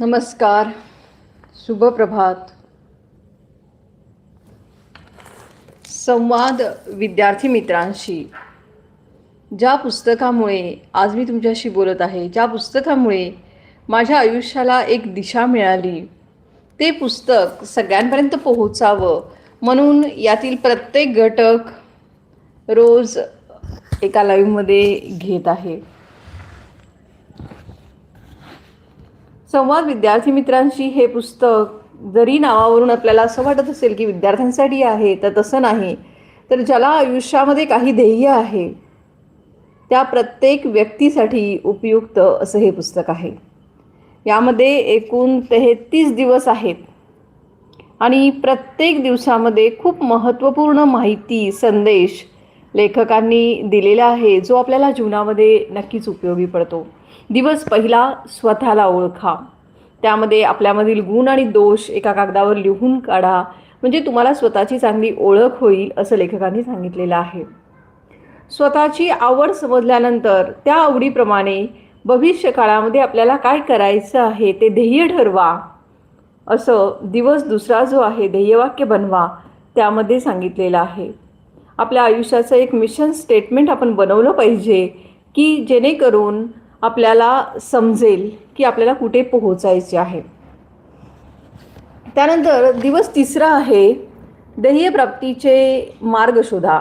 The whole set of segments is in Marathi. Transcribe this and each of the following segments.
नमस्कार शुभ प्रभात संवाद विद्यार्थी मित्रांशी. ज्या पुस्तकामुळे आज मी तुमच्याशी बोलत आहे ज्या पुस्तकामुळे माझ्या आयुष्याला एक दिशा मिळाली ते पुस्तक सगळ्यांपर्यंत पोहोचावं म्हणून यातील प्रत्येक घटक रोज एका लाईव्हमध्ये घेत आहे. संवाद विद्यार्थी मित्रांशी हे पुस्तक जरी नावावरून आपल्याला असं वाटत असेल की विद्यार्थ्यांसाठी आहे तर तसं नाही. तर ज्याला आयुष्यामध्ये काही ध्येय आहे त्या प्रत्येक व्यक्तीसाठी उपयुक्त असं हे पुस्तक आहे. यामध्ये एकूण तेहतीस दिवस आहेत आणि प्रत्येक दिवसामध्ये खूप महत्त्वपूर्ण माहिती संदेश लेखकांनी दिलेला आहे जो आपल्याला जीवनामध्ये नक्कीच उपयोगी पडतो. दिवस पहिला स्वतःला ओळखा. त्यामध्ये आपल्यामधील गुण आणि दोष एका कागदावर लिहून काढा. म्हणजे तुम्हाला स्वतःची चांगली ओळख होईल असं लेखकांनी सांगितलेलं आहे. स्वतःची आवड समजल्यानंतर त्या आवडीप्रमाणे भविष्य काळामध्ये आपल्याला काय करायचं आहे ते ध्येय ठरवा. असं दिवस दुसरा जो आहे ध्येयवाक्य बनवा त्यामध्ये सांगितलेलं आहे. आपल्या आयुष्याचं एक मिशन स्टेटमेंट आपण बनवलं पाहिजे की जेणेकरून आपल्याला समजेल की आपल्याला कुठे पोहोचायचे आहे. त्यानंतर दिवस तिसरा आहे ध्येयप्राप्तीचे मार्ग शोधा.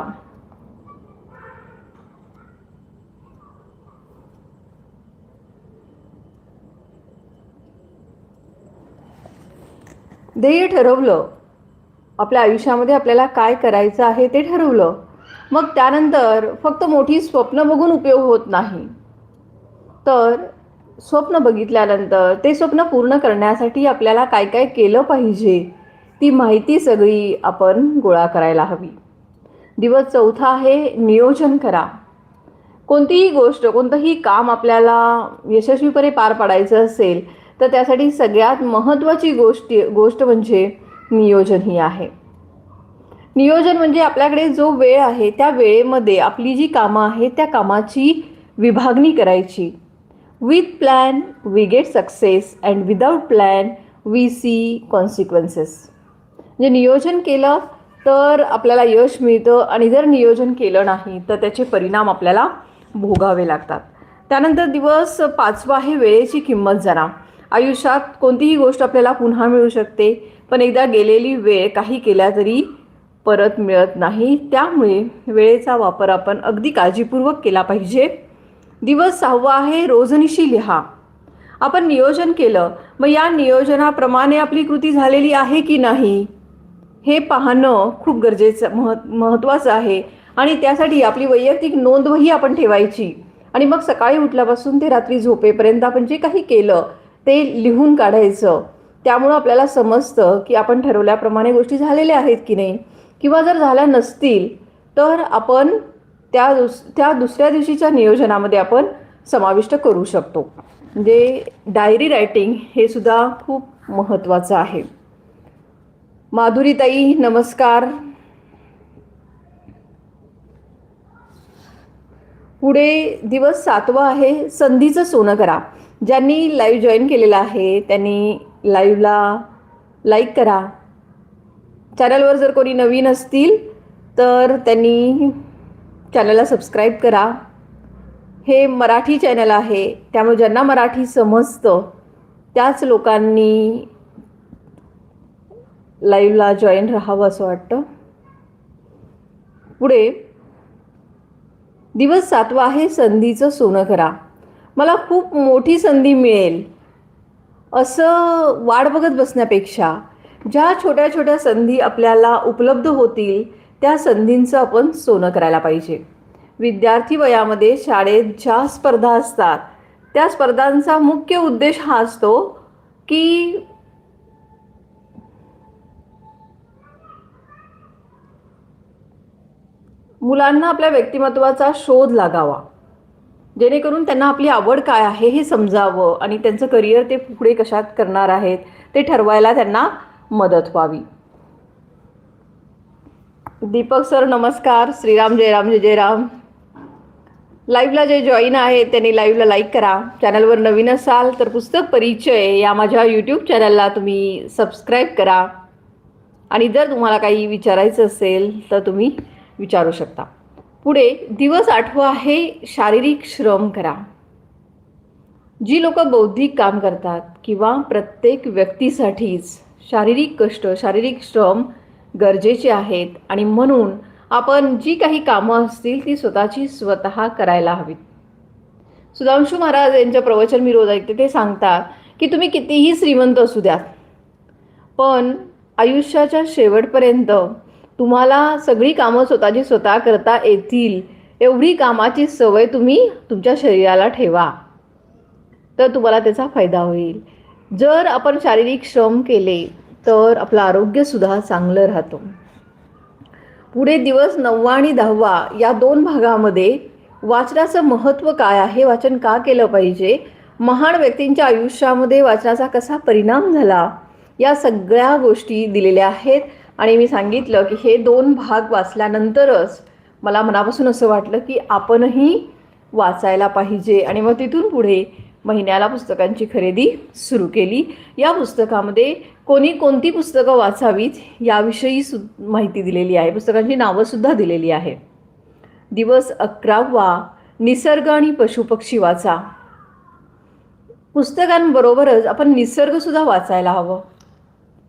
ध्येय ठरवलं आपल्या आयुष्यामध्ये आपल्याला काय करायचं आहे ते ठरवलं. मग त्यानंतर फक्त मोठी स्वप्न बघून उपयोग होत नाही. तर स्वप्न बघितल्यानंतर ते स्वप्न पूर्ण करण्यासाठी आपल्याला काय काय केलं पाहिजे ती माहिती सगळी आपण गोळा करायला हवी. दिवस चौथा आहे नियोजन करा. कोणतीही गोष्ट कोणतंही काम आपल्याला यशस्वीपणे पार पाडायचं असेल तर त्यासाठी सगळ्यात महत्त्वाची गोष्टी गोष्ट म्हणजे नियोजन ही आहे. नियोजन म्हणजे आपल्याकडे जो वेळ आहे त्या वेळेमध्ये आपली जी कामं आहेत त्या कामाची विभागणी करायची. With plan we get success and without plan we see consequences म्हणजे नियोजन केलं तर आपल्याला यश मिळतं आणि जर नियोजन केलं नाही तर त्याचे परिणाम आपल्याला भोगावे लागतात. त्यानंतर दिवस पाचवा आहे वेळेची किंमत जरा आयुष्यात कोणतीही गोष्ट आपल्याला पुन्हा मिळू शकते पण एकदा गेलेली वेळ काही केल्या तरी परत मिळत नाही. त्यामुळे वेळेचा वापर आपण अगदी काळजीपूर्वक केला पाहिजे. दिवस सहावा आहे रोजनिशी लिहा. आपण नियोजन केलं मग या नियोजनाप्रमाणे आपली कृती झालेली आहे की नाही? हे पाहणं खूप गरजेचं मह महत्त्वाचं आहे आणि त्यासाठी आपली वैयक्तिक नोंदवही आपण ठेवायची. आणि मग सकाळी उठल्यापासून ते रात्री झोपेपर्यंत आपण जे काही केलं ते लिहून काढायचं. त्यामुळं आपल्याला समजतं की आपण ठरवल्याप्रमाणे गोष्टी झालेल्या आहेत की नाही. किंवा जर झाल्या नसतील तर आपण त्या दुस त्या दुसऱ्या दिवशीच्या नियोजनामध्ये आपण समाविष्ट करू शकतो. म्हणजे डायरी रायटिंग हे सुद्धा खूप महत्त्वाचं आहे. माधुरीताई नमस्कार. पुढे दिवस सातवा आहे संधीचं सोनं करा. ज्यांनी लाईव्ह जॉईन केलेलं आहे त्यांनी लाईव्हला लाईक करा. चॅनलवर जर कोणी नवीन असतील तर त्यांनी चॅनलला सबस्क्राईब करा. हे मराठी चॅनल आहे. त्यामुळे ज्यांना मराठी समजतं त्याच लोकांनी लाईव्हला जॉईन राहावं असं वाटतं. पुढे दिवस सातवा आहे संधीचं सोनं करा. मला खूप मोठी संधी मिळेल. असं वाट बघत बसण्यापेक्षा ज्या छोट्या छोट्या संधी आपल्याला उपलब्ध होतील त्या संधींचं आपण सोनं करायला पाहिजे. विद्यार्थी वयामध्ये शाळेत ज्या स्पर्धा असतात त्या स्पर्धांचा मुख्य उद्देश हा असतो की मुलांना आपल्या व्यक्तिमत्वाचा शोध लागावा. जेणेकरून त्यांना आपली आवड काय आहे हे समजावं आणि त्यांचं करिअर ते पुढे कशात करणार आहेत ते ठरवायला त्यांना मदत व्हावी. दीपक सर नमस्कार. श्रीराम जयराम जय जयराम लाईव्हला जे जॉईन आहे त्यांनी लाईव्हला लाईक करा. चॅनलवर नवीन असाल तर पुस्तक परिचय या माझ्या यूट्यूब चॅनलला तुम्ही सबस्क्राईब करा. आणि जर तुम्हाला काही विचारायचं असेल तर तुम्ही विचारू शकता. पुढे दिवस आठवा आहे शारीरिक श्रम करा. जी लोक बौद्धिक काम करतात किंवा प्रत्येक व्यक्तीसाठीच शारीरिक कष्ट शारीरिक श्रम गरजेचे आहेत आणि म्हणून आपण जी काही कामं असतील ती स्वतःची स्वतः करायला हवीत. सुधांशू महाराज यांचं प्रवचन मी रोज ऐकते ते सांगतात की तुम्ही कितीही श्रीमंत असू द्यात पण आयुष्याच्या शेवटपर्यंत तुम्हाला सगळी कामं स्वतःची स्वतः करता येतील एवढी कामाची सवय तुम्ही तुमच्या शरीराला ठेवा. तर तुम्हाला त्याचा फायदा होईल. जर आपण शारीरिक श्रम केले तर आपलं आरोग्यसुद्धा चांगलं राहतं. पुढे दिवस नववा आणि दहावा या दोन भागामध्ये वाचनाचं महत्त्व काय आहे वाचन का केलं पाहिजे महान व्यक्तींच्या आयुष्यामध्ये वाचनाचा कसा परिणाम झाला या सगळ्या गोष्टी दिलेल्या आहेत. आणि मी सांगितलं की हे दोन भाग वाचल्यानंतरच मला मनापासून असं वाटलं की आपणही वाचायला पाहिजे. आणि मग तिथून पुढे महिन्याला पुस्तकांची खरेदी सुरू केली. या पुस्तकामध्ये कोणी कोणती पुस्तकं वाचावीत याविषयी सु माहिती दिलेली आहे. पुस्तकांची नावंसुद्धा दिलेली आहे दिवस अकरावा निसर्ग आणि पशुपक्षी वाचा. पुस्तकांबरोबरच आपण निसर्गसुद्धा वाचायला हवं.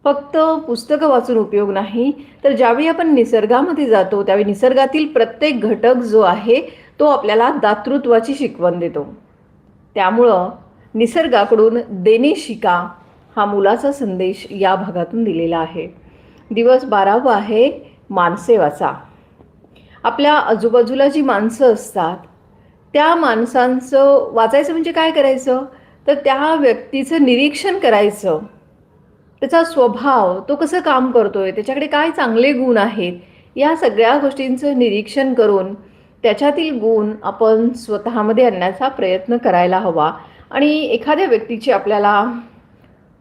फक्त पुस्तकं वाचून उपयोग नाही तर ज्यावेळी आपण निसर्गामध्ये जातो त्यावेळी निसर्गातील प्रत्येक घटक जो आहे तो आपल्याला दातृत्वाची शिकवण देतो. त्यामुळं निसर्गाकडून देणे शिका हा मुलाचा संदेश या भागातून दिलेला आहे. दिवस बारावा आहे माणसे वाचा आपल्या आजूबाजूला जी माणसं असतात त्या माणसांचं वाचायचं म्हणजे काय करायचं? तर त्या व्यक्तीचं निरीक्षण करायचं. त्याचा स्वभाव तो कसं काम करतोय त्याच्याकडे काय चांगले गुण आहेत या सगळ्या गोष्टींचं निरीक्षण करून त्याच्यातील गुण आपण स्वतःमध्ये आणण्याचा प्रयत्न करायला हवा. आणि एखाद्या व्यक्तीची आपल्याला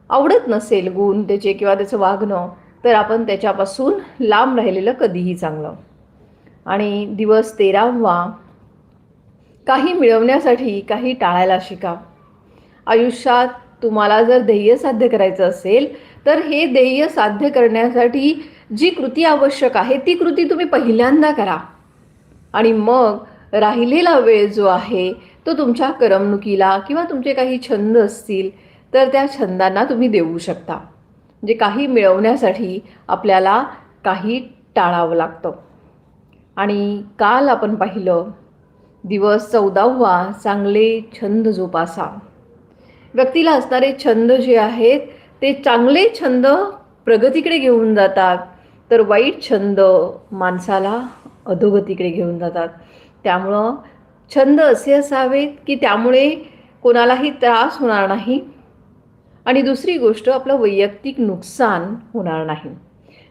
आवडत नसेल गुण त्याचे किंवा त्याचं वागणं तर आपण त्याच्यापासून लांब राहिलेलं कधीही चांगलं. आणि दिवस तेरावा काही मिळवण्यासाठी काही टाळायला शिका. आयुष्यात तुम्हाला जर ध्येय साध्य करायचं असेल तर हे ध्येय साध्य करण्यासाठी जी कृती आवश्यक आहे ती कृती तुम्ही पहिल्यांदा करा. आणि मग राहिलेला वेळ जो आहे तो तुमच्या करमणुकीला किंवा तुमचे काही छंद असतील तर त्या छंदांना तुम्ही देऊ शकता. म्हणजे काही मिळवण्यासाठी आपल्याला काही टाळावं लागतं. आणि काल आपण पाहिलं दिवस चौदावा चांगले छंद जोपासा. व्यक्तीला असणारे छंद जे आहेत ते चांगले छंद प्रगतीकडे घेऊन जातात तर वाईट छंद माणसाला अधोगतीकडे घेऊन जातात. त्यामुळं छंद असे असावेत की त्यामुळे कोणालाही त्रास होणार नाही. आणि दुसरी गोष्ट आपलं वैयक्तिक नुकसान होणार नाही.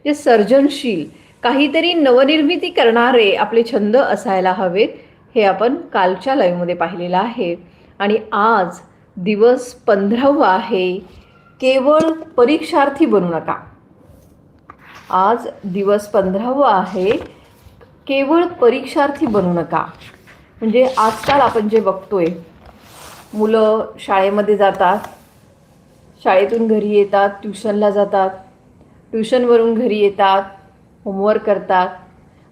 जे सर्जनशील काहीतरी नवनिर्मिती करणारे आपले छंद असायला हवेत हे आपण कालच्या लाईव्हमध्ये पाहिलेलं आहे. आणि आज दिवस पंधरावा आहे. केवळ परीक्षार्थी बनू नका. आज दिवस पंधरावा आहे. केवळ परीक्षार्थी बनू नका. म्हणजे आजकाल आपण जे बघतोय मुलं शाळेमध्ये जातात शाळेतून घरी येतात ट्युशनला जातात ट्युशनवरून घरी येतात होमवर्क करतात.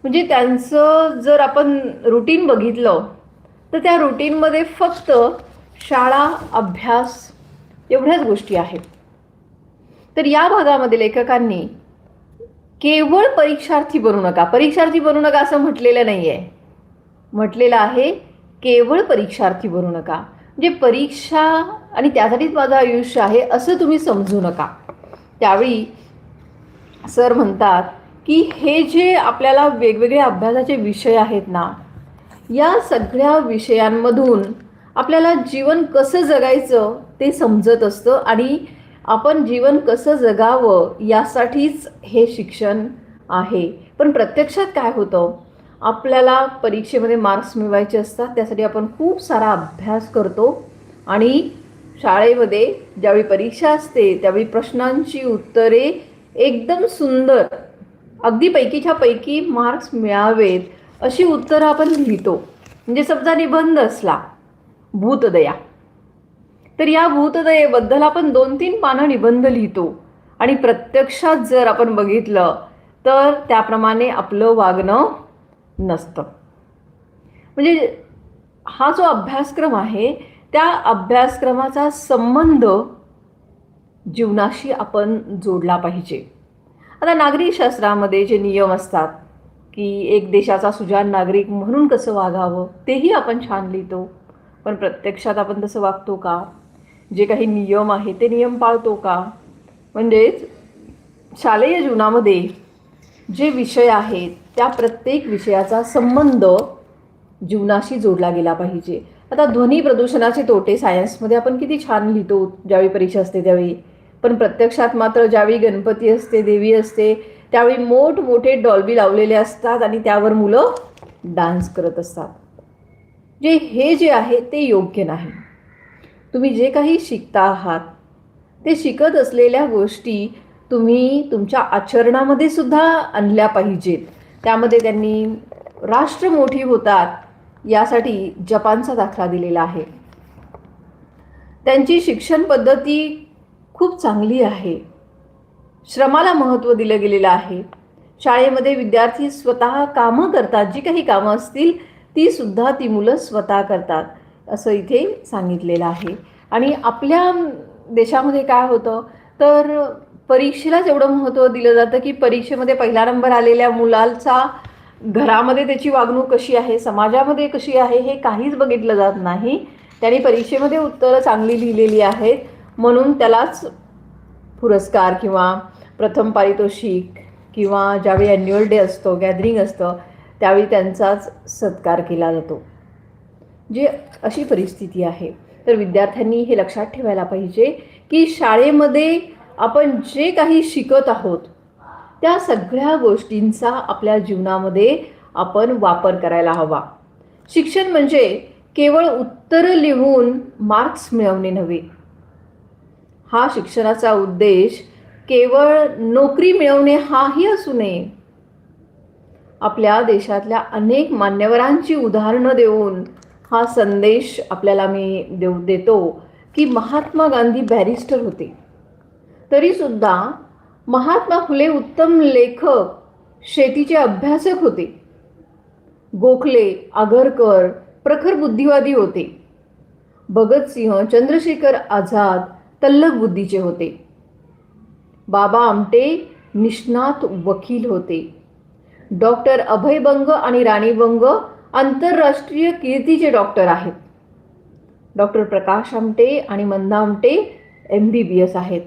म्हणजे त्यांचं जर आपण रुटीन बघितलं तर त्या रुटीनमध्ये फक्त शाळा अभ्यास एवढ्याच गोष्टी आहेत. तर या भागामध्ये लेखकांनी केवळ परीक्षार्थी बनू नका. परीक्षार्थी बनू नका असं म्हटलेलं नाही आहे म्हटलेलं आहे केवळ परीक्षार्थी बनू नका. म्हणजे परीक्षा आणि त्यासाठीच माझं आयुष्य आहे असं तुम्ही समजू नका. त्यावेळी सर म्हणतात की हे जे आपल्याला वेगवेगळे अभ्यासाचे विषय आहेत ना या सगळ्या विषयांमधून आपल्याला जीवन कसं जगायचं ते समजत असतं आणि आपण जीवन कसं जगावं यासाठीच हे शिक्षण आहे. पण प्रत्यक्षात काय होतं? आपल्याला परीक्षेमध्ये मार्क्स मिळवायचे असतात त्यासाठी आपण खूप सारा अभ्यास करतो आणि शाळेमध्ये ज्यावेळी परीक्षा असते त्यावेळी प्रश्नांची उत्तरे एकदम सुंदर अगदी पैकीच्या पैकी मार्क्स मिळावेत अशी उत्तरं आपण लिहितो. म्हणजे समजा निबंध असला भूतदया. तर या भूतदयेबद्दल आपण दोन तीन पानं निबंध लिहितो. आणि प्रत्यक्षात जर आपण बघितलं तर त्याप्रमाणे आपलं वागणं नसतं. म्हणजे हा जो अभ्यासक्रम आहे त्या अभ्यासक्रमाचा संबंध जीवनाशी आपण जोडला पाहिजे. आता नागरिक शास्त्रामध्ये जे नियम असतात की एक देशाचा सुजान नागरिक म्हणून कसं वागावं तेही आपण छान लिहितो. पण प्रत्यक्षात आपण तसं वागतो का? जे काही नियम आहे ते नियम पाळतो का? म्हणजेच शालेय जीवनामध्ये जे विषय आहेत त्या प्रत्येक विषयाचा संबंध जीवनाशी जोडला गेला पाहिजे. आता ध्वनी प्रदूषणाचे तोटे सायन्समध्ये आपण किती छान लिहितो ज्यावेळी परीक्षा असते त्यावेळी. पण प्रत्यक्षात मात्र ज्यावेळी गणपती असते देवी असते त्यावेळी मोठमोठे डॉल्बी लावलेले असतात आणि त्यावर मुलं डान्स करत असतात. जे हे जे आहे ते योग्य नाही. तुम्ही जे काही शिकता आहात ते शिकत असलेल्या गोष्टी तुम्ही तुमच्या आचरणामध्ये सुद्धा आणल्या पाहिजेत. त्यामध्ये त्यांनी राष्ट्र मोठी होतात यासाठी जपानचा दाखला दिलेला आहे. त्यांची शिक्षण पद्धती खूप चांगली आहे. श्रमाला महत्त्व दिलं गेलेलं आहे. शाळेमध्ये विद्यार्थी स्वतः कामं करतात जी काही कामं असतील ती सुद्धा ती मुलं स्वतः करतात. असं इथे सांगितलेलं आहे. आणि आपल्या देशामध्ये काय होतं? तर परीक्षेलाच एवढं महत्त्व दिलं जातं की परीक्षेमध्ये पहिला नंबर आलेल्या मुलाचा घरामध्ये त्याची वागणूक कशी आहे? समाजामध्ये कशी आहे? हे काहीच बघितलं जात नाही. त्याने परीक्षेमध्ये उत्तरं चांगली लिहिलेली आहेत. म्हणून त्यालाच पुरस्कार किंवा प्रथम पारितोषिक किंवा ज्यावेळी ॲन्युअल डे असतो गॅदरिंग असतं त्यावेळी त्यांचाच सत्कार केला जातो. जे अशी परिस्थिती आहे. तर विद्यार्थ्यांनी हे लक्षात ठेवायला पाहिजे की शाळेमध्ये आपण जे काही शिकत आहोत त्या सगळ्या गोष्टींचा आपल्या जीवनामध्ये आपण वापर करायला हवा. शिक्षण म्हणजे केवळ उत्तरं लिहून मार्क्स मिळवणे नव्हे. हा शिक्षणाचा उद्देश केवळ नोकरी मिळवणे हाही असू नये. आपल्या देशातल्या अनेक मान्यवरांची उदाहरणं देऊन हा संदेश आपल्याला मी देऊ देतो की महात्मा गांधी बॅरिस्टर होते. तरीसुद्धा महात्मा फुले उत्तम लेखक शेतीचे अभ्यासक होते. गोखले आगरकर प्रखर बुद्धिवादी होते. भगतसिंह चंद्रशेखर आझाद तल्लक बुद्धीचे होते. बाबा आमटे निष्णात वकील होते. डॉक्टर अभय बंग आणि राणी बंग आंतरराष्ट्रीय कीर्तीचे डॉक्टर आहेत. डॉक्टर प्रकाश आमटे आणि Manda Amte M B B S आहेत.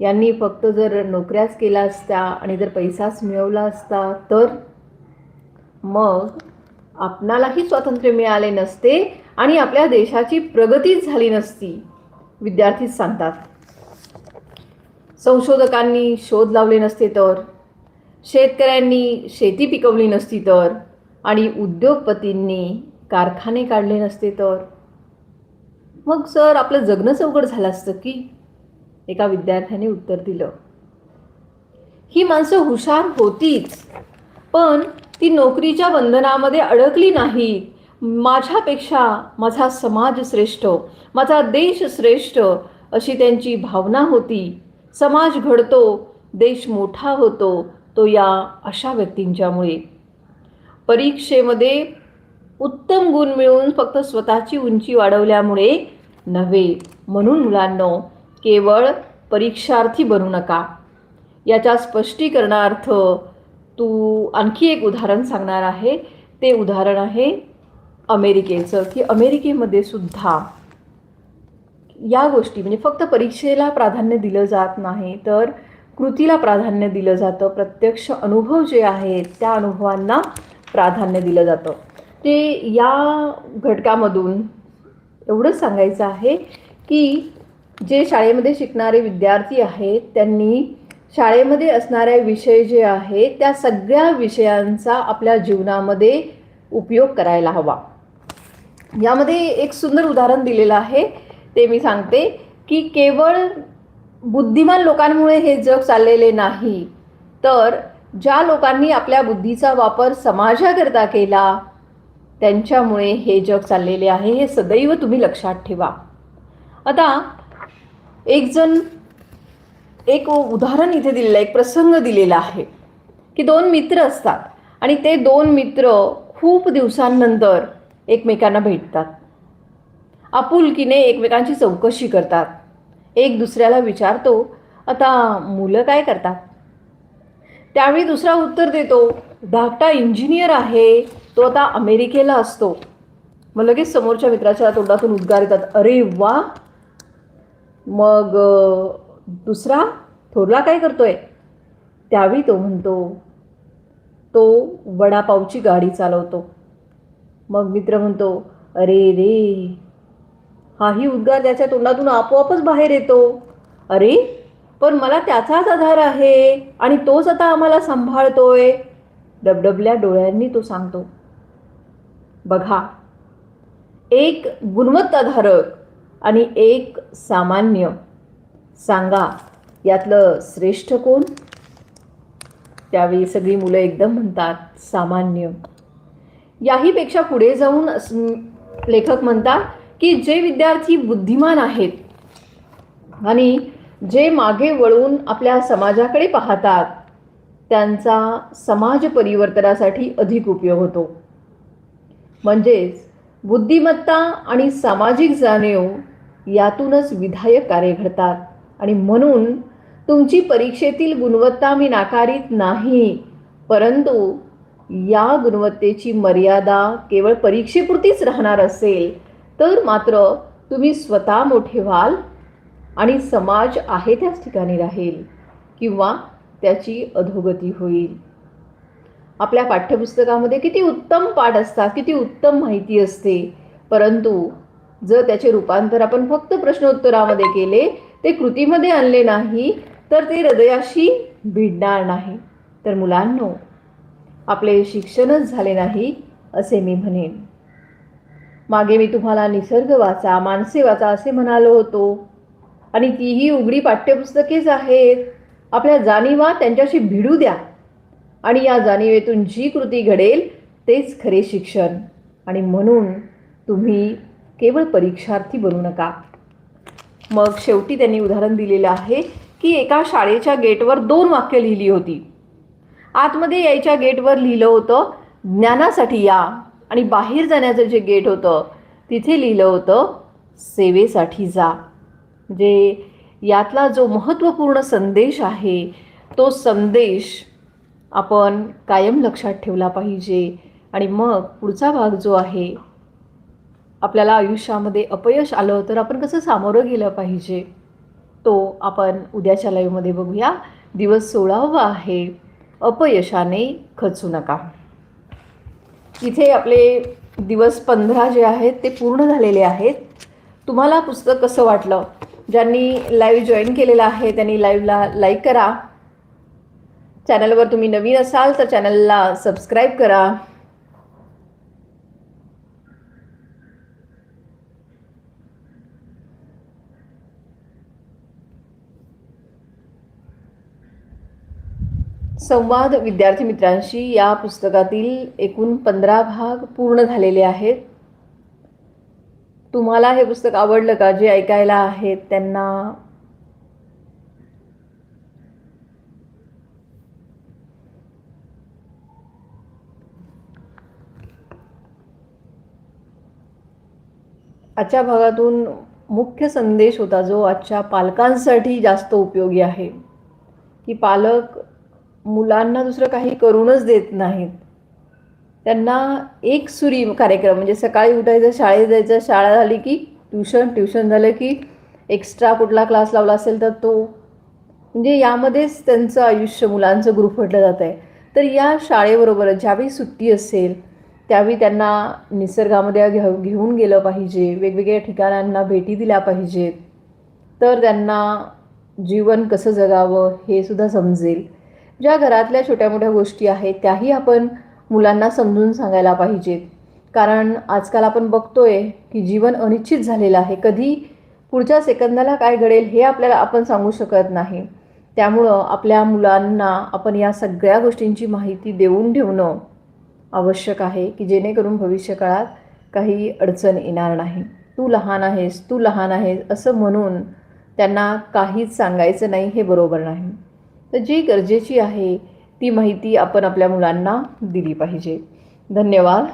यांनी फक्त जर नोकऱ्याच केल्या असत्या आणि जर पैसाच मिळवला असता तर? मग आपणालाही स्वातंत्र्य मिळाले नसते आणि आपल्या देशाची प्रगतीच झाली नसती विद्यार्थीच सांगतात. संशोधकांनी शोध लावले नसते तर? शेतकऱ्यांनी शेती पिकवली नसती तर? आणि उद्योगपतींनी कारखाने काढले नसते तर? मग सर आपलं जगणं चौकड झालं असतं की? एका विद्यार्थ्याने उत्तर दिलं. ही माणसं हुशार होतीच पण ती नोकरीच्या बंधनामध्ये अडकली नाही. माझ्यापेक्षा माझा समाज श्रेष्ठ माझा देश श्रेष्ठ अशी त्यांची भावना होती. समाज घडतो देश मोठा होतो तो या अशा व्यक्तींच्यामुळे. परीक्षेमध्ये उत्तम गुण मिळवून फक्त स्वतःची उंची वाढवल्यामुळे नव्हे. म्हणून मुलांनो केवळ परीक्षार्थी बनू नका. याच्या स्पष्टीकरणार्थ तू आणखी एक उदाहरण सांगणार आहे. ते उदाहरण आहे अमेरिकेचं की अमेरिकेमध्ये सुद्धा या गोष्टी म्हणजे फक्त परीक्षेला प्राधान्य दिलं जात नाही तर कृतीला प्राधान्य दिलं जातं. प्रत्यक्ष अनुभव जे आहेत त्या अनुभवांना प्राधान्य दिलं जातं. ते या घटकामधून एवढंच सांगायचं आहे की जे शाळेमध्ये शिकणारे विद्यार्थी आहेत त्यांनी शाळेमध्ये असणारे विषय जे आहेत त्या सगळ्या विषयांचा आपल्या जीवनामध्ये उपयोग करायला हवा. यामध्ये एक सुंदर उदाहरण दिलेलं आहे. ते मी सांगते की केवळ बुद्धिमान लोकांमुळे हे जग चाललेले नाही तर ज्या लोकांनी आपल्या बुद्धीचा वापर समाजाकरता केला त्यांच्यामुळे हे जग चाललेले आहे हे सदैव तुम्ही लक्षात ठेवा. आता एक जण एक उदाहरण इथे दिलेलं आहे एक प्रसंग दिलेला आहे की दोन मित्र असतात आणि ते दोन मित्र खूप दिवसांनंतर एकमेकांना भेटतात. आपुलकीने एकमेकांची चौकशी करतात. एक दुसऱ्याला विचारतो आता मुलं काय करतात? त्यावेळी दुसरा उत्तर देतो धाकटा इंजिनियर आहे तो आता अमेरिकेला असतो. मग लगेच समोरच्या मित्राच्या तोंडातून उद्गार येतात अरे वा. मग दुसरा थोरला काय करतोय? त्यावेळी तो म्हणतो तो वडापावची गाडी चालवतो. मग मित्र म्हणतो अरे रे. हाही उद्गार त्याच्या तोंडातून आपोआपच बाहेर येतो. अरे पण मला त्याचाच आधार आहे आणि तोच आता आम्हाला सांभाळतोय. डबडबल्या डोळ्यांनी तो सांगतो. बघा एक गुणवत्ताधारक आणि एक सामान्य. सांगा यातलं श्रेष्ठ कोण? त्यावेळी सगळी मुलं एकदम म्हणतात सामान्य. याहीपेक्षा पुढे जाऊन लेखक म्हणतात की जे विद्यार्थी बुद्धिमान आहेत आणि जे मागे वळून आपल्या समाजाकडे पाहतात त्यांचा समाज परिवर्तनासाठी अधिक उपयोग होतो. म्हणजेच बुद्धिमत्ता आणि सामाजिक जाणीव यातूनच विधायक कार्य घडतात. आणि म्हणून तुमची परीक्षेतील गुणवत्ता मी नाकारीत नाही परंतु या गुणवत्तेची मर्यादा केवळ परीक्षेपुरतीच राहणार असेल तर मात्र तुम्ही स्वतः मोठे व्हाल आणि समाज आहे त्याच ठिकाणी राहील किंवा त्याची अधोगती होईल. आपल्या पाठ्यपुस्तकामध्ये किती उत्तम पाठ असतात किती उत्तम माहिती असते. परंतु जर त्याचे रूपांतर आपण फक्त प्रश्नोत्तरामध्ये केले ते कृतीमध्ये आणले नाही तर ते हृदयाशी भिडणार नाही. तर मुलांनो आपले शिक्षणच झाले नाही असे मी म्हणेन. मागे मी तुम्हाला निसर्ग वाचा माणसे वाचा असे म्हणालो होतो. आणि तीही उघडी पाठ्यपुस्तकेच आहेत. आपल्या जाणीवा त्यांच्याशी भिडू द्या. आणि या जाणीवेतून जी कृती घडेल तेच खरे शिक्षण. आणि म्हणून तुम्ही केवळ परीक्षार्थी बनू नका. मग शेवटी त्यांनी उदाहरण दिलेलं आहे की एका शाळेच्या गेटवर दोन वाक्य लिहिली होती. आतमध्ये यायच्या गेटवर लिहिलं होतं ज्ञानासाठी या. आणि बाहेर जाण्याचं जे गेट होतं तिथे लिहिलं होतं सेवेसाठी जा. म्हणजे यातला जो महत्त्वपूर्ण संदेश आहे तो संदेश आपण कायम लक्षात ठेवला पाहिजे. आणि मग पुढचा भाग जो आहे आपल्याला आयुष्यामध्ये अपयश आलं तर आपण कसं सामोरं गेलं पाहिजे तो आपण उद्याच्या लाईव्हमध्ये बघूया. दिवस सोळावा आहे. अपयशाने खचू नका. इथे आपले दिवस पंधरा जे आहेत ते पूर्ण झालेले आहेत. तुम्हाला पुस्तक कसं वाटलं? ज्यांनी लाईव्ह जॉईन केलेला आहे त्यांनी लाईव्हला लाईक करा. चॅनलवर तुम्ही नवीन असाल तर चॅनलला सबस्क्राईब करा. संवाद विद्यार्थी मित्रांशी या पुस्तकातील एकूण पंधरा भाग पूर्ण झालेले आहेत. तुम्हाला हे पुस्तक आवडलं का? जे ऐकायला आहेत त्यांना? आजच्या भागातून मुख्य संदेश होता जो आजच्या पालकांसाठी जास्त उपयोगी आहे. की पालक मुलांना दुसरं काही करूनच देत नाहीत. त्यांना एक सुरी कार्यक्रम म्हणजे सकाळी उठायचं शाळेत जायचं शाळा झाली की ट्युशन ट्युशन झालं की एक्स्ट्रा कुठला क्लास लावला असेल तर तो. म्हणजे यामध्येच त्यांचं आयुष्य मुलांचं गुरुफटलं जात आहे. तर या शाळेबरोबरच ज्यावेळी सुट्टी असेल त्यावेळी त्यांना निसर्गामध्ये घेऊ घेऊन गेलं पाहिजे वेगवेगळ्या ठिकाणांना भेटी दिल्या पाहिजेत. तर त्यांना जीवन कसं जगावं हे सुद्धा समजेल. ज्या घरातल्या छोट्या मोठ्या गोष्टी आहेत त्याही आपण मुलांना समजून सांगायला पाहिजेत. कारण आजकाल आपण बघतोय की जीवन अनिश्चित झालेलं आहे. कधी पुढच्या सेकंदाला काय घडेल हे आपल्याला आपण सांगू शकत नाही. त्यामुळं आपल्या मुलांना आपण या सगळ्या गोष्टींची माहिती देऊन ठेवणं आवश्यक आहे की जेणेकरून भविष्यकाळात काही अडचण येणार नाही. तू लहान आहेस तू लहान आहेस असं म्हणून त्यांना काहीच सांगायचं नाही हे बरोबर नाही. तर जी गरजेची आहे ती माहिती आपण आपल्या मुलांना दिली पाहिजे. धन्यवाद.